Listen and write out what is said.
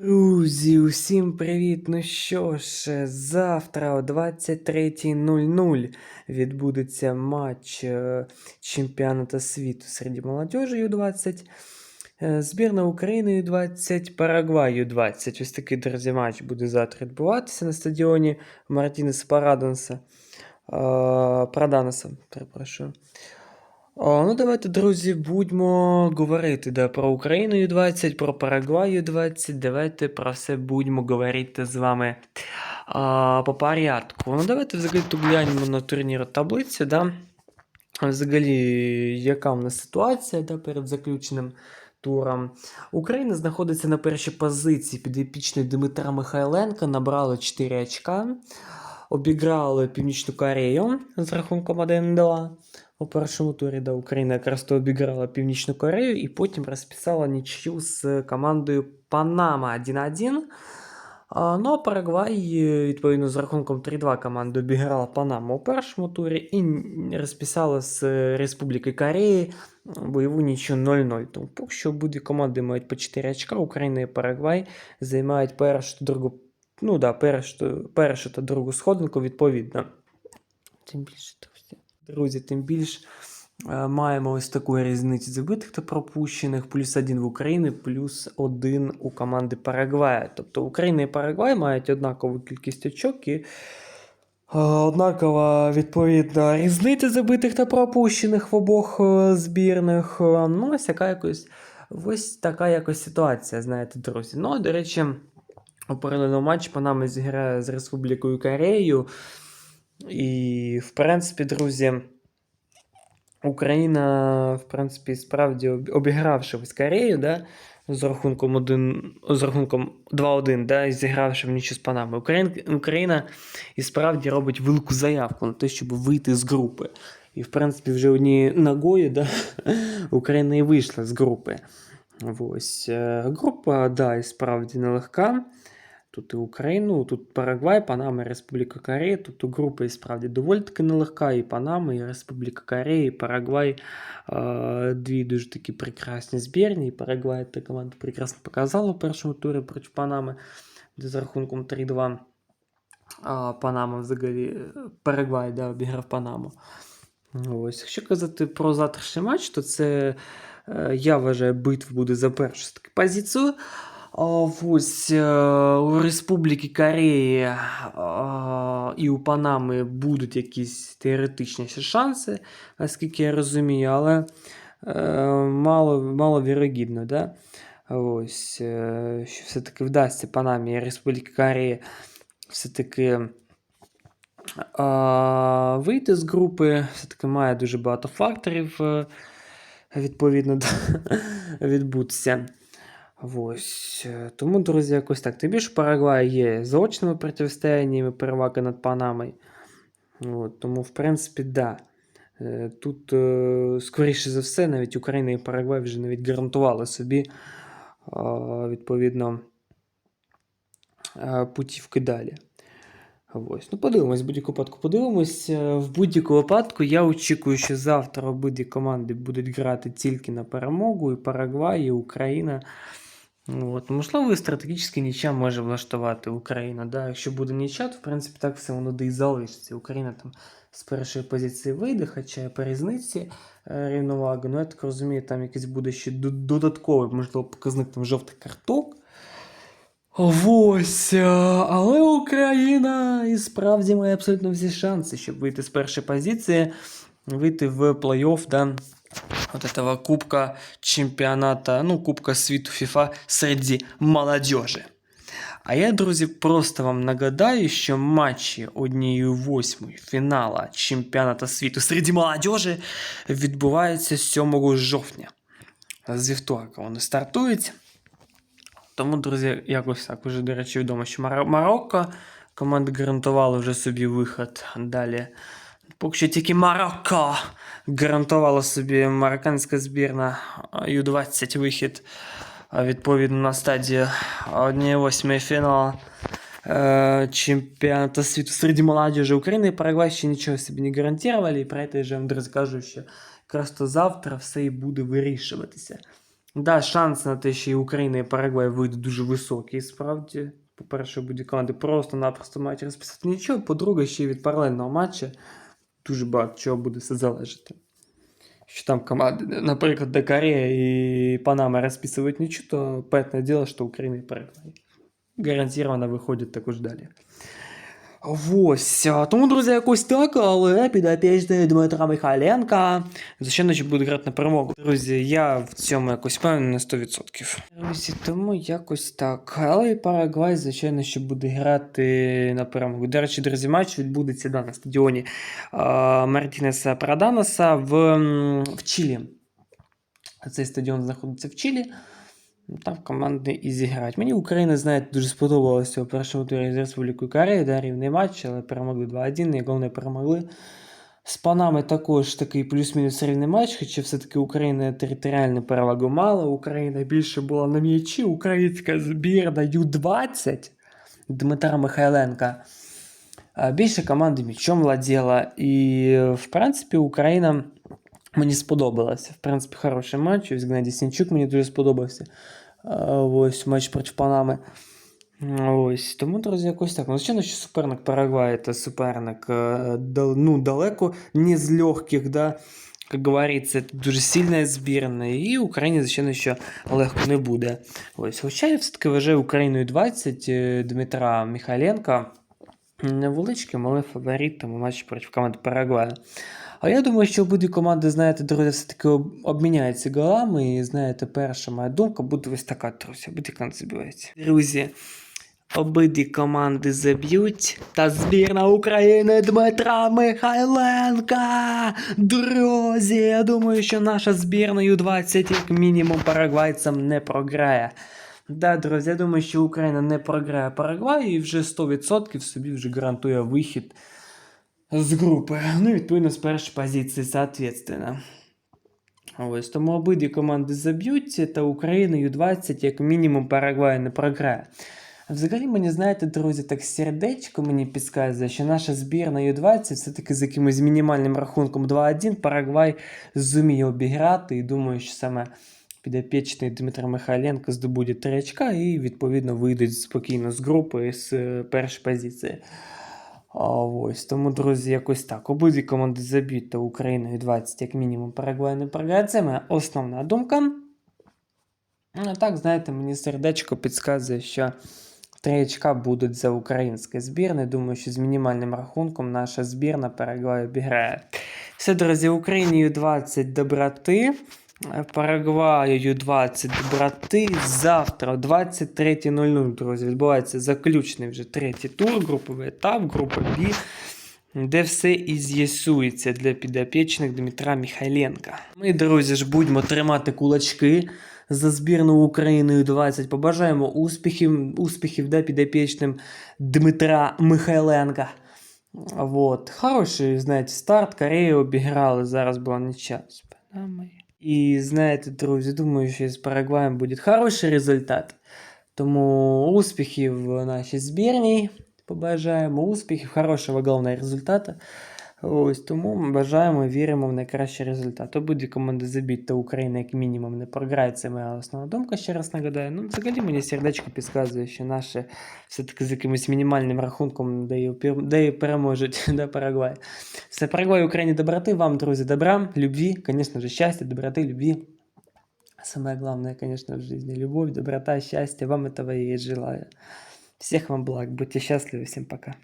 Друзі, усім привіт! Ну що ж, завтра о 23.00 відбудеться матч е, чемпіонату світу серед молодежі Ю-20, е, збірна України Ю-20, Парагвай Ю-20. Ось такий, друзі, матч буде завтра відбуватися на стадіоні Мартінеса Парадонса. е, перепрошую. О, ну, давайте, друзі, будьмо говорити да, про Україну Ю-20, про Парагвай Ю-20. Давайте про все будемо говорити з вами а, по порядку. Ну, давайте взагалі глянемо на турнір таблицю, да? Взагалі, яка в нас ситуація да, перед заключеним туром. Україна знаходиться на першій позиції під епічною Дмитра Михайленка, набрала 4 очка. Обіграли Північну Корею з рахунком 1-2 у першому турі, де Україна якраз то обіграла Північну Корею і потім розписала нічю з командою Панама 1-1. А, Ну, а Парагвай, відповідно, з рахунком 3-2 команда обіграла Панаму у першому турі і розписала з Республіки Кореї бойову нічю 0-0. Тому поки що обидві команди мають по 4 очка. Україна і Парагвай займають першу та другу, ну да, першу, першу та другу сходинку відповідно. Тим більше, друзі, друзі, тим більш е, маємо ось таку різницю забитих та пропущених, плюс один в Україні, плюс один у команди Парагвая. Тобто Україна і Парагвай мають однакову кількість очок і е, однакова відповідна різниця забитих та пропущених в обох е, збірних. Ну, ось яка якось. Ось така якось ситуація, знаєте, друзі. Ну, до речі, паралельному матчі Панама зіграє з Республікою Корею. І, в принципі, друзі, Україна, в принципі, справді об- обігравши ось Корею, да, з рахунком 1, з рахунком 2-1, да, і зігравши в нічу з Панамою. Україна, Україна і справді робить велику заявку на те, щоб вийти з групи. І, в принципі, вже однією ногою да, Україна і вийшла з групи. Ось. е, Група, да, і справді нелегка. Тут і Україну, тут Парагвай, Панама і Республіка Корея. Тут у групи і справді доволі таки нелегка. І Панама, і Республіка Корея, і Парагвай. Дві дуже такі прекрасні збірні. І Парагвай та команда прекрасно показала у першому турі проти Панами, де з рахунком 3-2. А Панама взагалі Парагвай да, обіграв Панаму. Ось. Якщо казати про завтрашній матч, то це е, я вважаю, битва буде за першу все-таки позицію. Ось е, у Республіки Кореї і у Панами будуть якісь теоретичні шанси, наскільки я розумію, але е, мало, мало вірогідно, да? Ось, е, що все-таки вдасться Панамі і Республіки Кореї все-таки вийти з групи. Все-таки має дуже багато факторів, е, відповідно, відбутися. Ось. е, Тому, друзі, якось так. Тим більше Парагвай є заочними протистояннями переваги над Панамою. От, тому, в принципі, да. Е, Тут, е, скоріше за все, навіть Україна і Парагвай вже навіть гарантували собі, відповідно, путівки далі. Ось. Ну, подивимось, в будь-якому випадку подивимось. В будь-якому випадку я очікую, що завтра обидві команди будуть грати тільки на перемогу, і Парагвай, і Україна. От. Можливо, і стратегічно нічия може влаштувати Україна. Да? Якщо буде нічия, то в принципі так все воно де і залишиться. Україна там з першої позиції вийде, хоча по різниці е, рівновага. Ну, я так розумію, там якийсь буде ще додатковий, можливо, показник там жовтих карток. Ось, е, але Україна і справді має абсолютно всі шанси, щоб вийти з першої позиції, вийти в плей-офф, да, от этого кубка чемпіоната, ну, Кубка світу FIFA серед молодежі. А я, друзі, просто вам нагадаю, що матчі однієї восьмої фінала чемпіоната світу серед молодежі відбуваються 7 жовтня. З вівторка вони стартують. Тому, друзі, якось так. Уже, до речі, відомо, що Мар- Марокко команда гарантувала вже собі виход далі. Поки що тільки Марокко гарантувала собі марокканська збірна Ю-20 вихід відповідно на стадії 1-8 фіналу е, чемпіонату світу серед молодежі України і Парагвай ще нічого собі не гарантували. І про це я вже вам друзі кажу, що якраз то завтра все і буде вирішуватися. Да, шанс на те, що і Україна і Парагвай вийдуть дуже високий, справді. По-перше, будуть команди просто-напросто мають розписати нічого. По-друге, ще й від паралельного матча дуже багато чого буде все залежати. Що там команди, наприклад, де і Панама розписують нічого, то понятне діло, що Україна і Гарантированно виходять також далі. Ось. Тому, друзі, якось так, але підопічний Дмитра Михайленка. Звичайно, буде грати на перемогу. Друзі, я в цьому якось впевнений на 100%. Друзі, тому якось так. Але і Парагвай, звичайно, що буде грати на перемогу. До речі, друзі, матч відбудеться да, на стадіоні Мартінеса Праданаса в, в Чилі. Цей стадіон знаходиться в Чилі. Там команди і зіграють. Мені Україна, знаєте, дуже сподобалося у першому турі з Республікою Корея, да, рівний матч, але перемогли 2-1, і головне перемогли. З Панами також такий плюс-мінус рівний матч, хоча все-таки Україна територіальну перевагу мала. Україна більше була на м'ячі. Українська збірна Ю-20 Дмитра Михайленка. Більше команди м'ячом владіла. І, в принципі, Україна мені сподобалася. В принципі, хороший матч. Ось Геннадій Сінчук мені дуже сподобався. А, Ось матч проти Панами. Ось, тому, друзі, якось так. Ну, звичайно, що суперник Парагваю це суперник е, ну, далеко не з легких, да. Як говориться, дуже сильна збірна, і Україні, звичайно, що легко не буде. Ось, хоча я все-таки вважаю Україною 20 е, Дмитра Михайленка невеличким, але фаворитом у матчі проти команди Парагваю. А я думаю, що обидві команди, знаєте, друзі, все-таки об- обміняються голами. І знаєте, перша моя думка буде ось така, друзі. Обидві команди забиваються. Друзі, обидві команди заб'ють. Та збірна України Дмитра Михайленка. Друзі, я думаю, що наша збірна Ю-20 як мінімум парагвайцям не програє. Да, друзі, я думаю, що Україна не програє Парагваю і вже 100% собі вже гарантує вихід з групи. Ну, відповідно, з першої позиції, соответственно. Ось, тому обидві команди заб'ють, та Україна Ю-20 як мінімум Парагвай не програє. Взагалі, мені, знаєте, друзі, так сердечко мені підказує, що наша збірна Ю-20 все-таки з якимось мінімальним рахунком 2-1 Парагвай зуміє обіграти. І думаю, що саме підопічний Дмитро Михайленко здобуде 3 очка і, відповідно, вийдуть спокійно з групи з е, першої позиції. А ось, тому, друзі, якось так. Обидві команди заб'ють, то Україна Ю-20 як мінімум Парагвай не програє. Це моя основна думка. Ну, а так, знаєте, мені сердечко підказує, що три очка будуть за українською збірною. Думаю, що з мінімальним рахунком наша збірна Парагвай обіграє. Все, друзі, Україні Ю-20 доброти. Е, Парагваю Ю-20 доброти. Завтра о 23.00, друзі, відбувається заключний вже третій тур, груповий етап, група Б, де все і з'ясується для підопічних Дмитра Михайленка. Ми, друзі, ж будемо тримати кулачки за збірну України 20. Побажаємо успіхів, успіхів да, підопічним Дмитра Михайленка. Вот. Хороший, знаєте, старт. Корею обіграли. Зараз була з Панамою. І знаєте, друзі, думаю, що з Парагваєм буде хороший результат. Тому успіхів нашій збірній. Побажаємо успіхів, хорошого головного результату. Ось тому ми бажаємо і віримо в найкращий результат. Обидві команди забіть, та Україна як мінімум не програє. Це моя основна думка, ще раз нагадаю. Ну, взагалі мені сердечко підказує, що наше все-таки з якимось мінімальним рахунком, де і, пер- де і переможуть да, Парагвай. Все, Парагвай Україні доброти, вам, друзі, добра, любви, конечно же, счастья, доброты, любви. Самое главное, конечно, в жизни любовь, доброта, счастье. Вам этого я и желаю. Всех вам благ, будьте счастливы, всем пока.